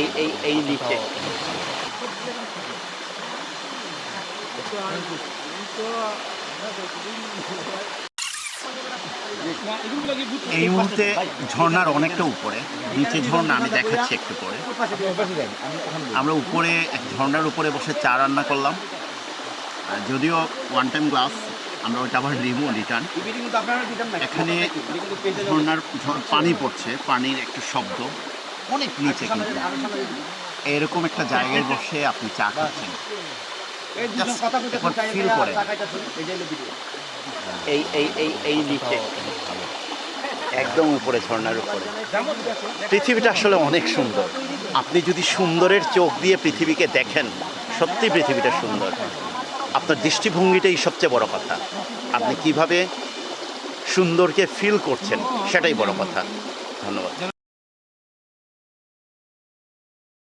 এই এই নিচে এই মুহূর্তে ঝর্ণার অনেকটা উপরে, নিচে ঝর্ণা, আমি দেখাচ্ছি একটু পরে। আমরা উপরে, এক ঝর্ণার উপরে বসে চা রান্না করলাম। যদিও ওয়ান টাইম গ্লাস আমরা ওইটা আবার রিমু রিটার্ন এখানে ঝর্ণার, ঝ- পানি পড়ছে, পানির একটু শব্দ। অনেক নিচে কিন্তু। এরকম একটা জায়গায় বসে আপনি চা খাচ্ছেন। করেন। এই এই এই এই নিচে। একদম উপরে ঝর্ণার উপরে। পৃথিবীটা আসলে অনেক সুন্দর। আপনি যদি সুন্দরের চোখ দিয়ে পৃথিবীকে দেখেন সত্যি পৃথিবীটা সুন্দর। আপনার দৃষ্টিভঙ্গিটাই সবচেয়ে বড় কথা। আপনি কীভাবে সুন্দরকে ফিল করছেন সেটাই বড় কথা। ধন্যবাদ।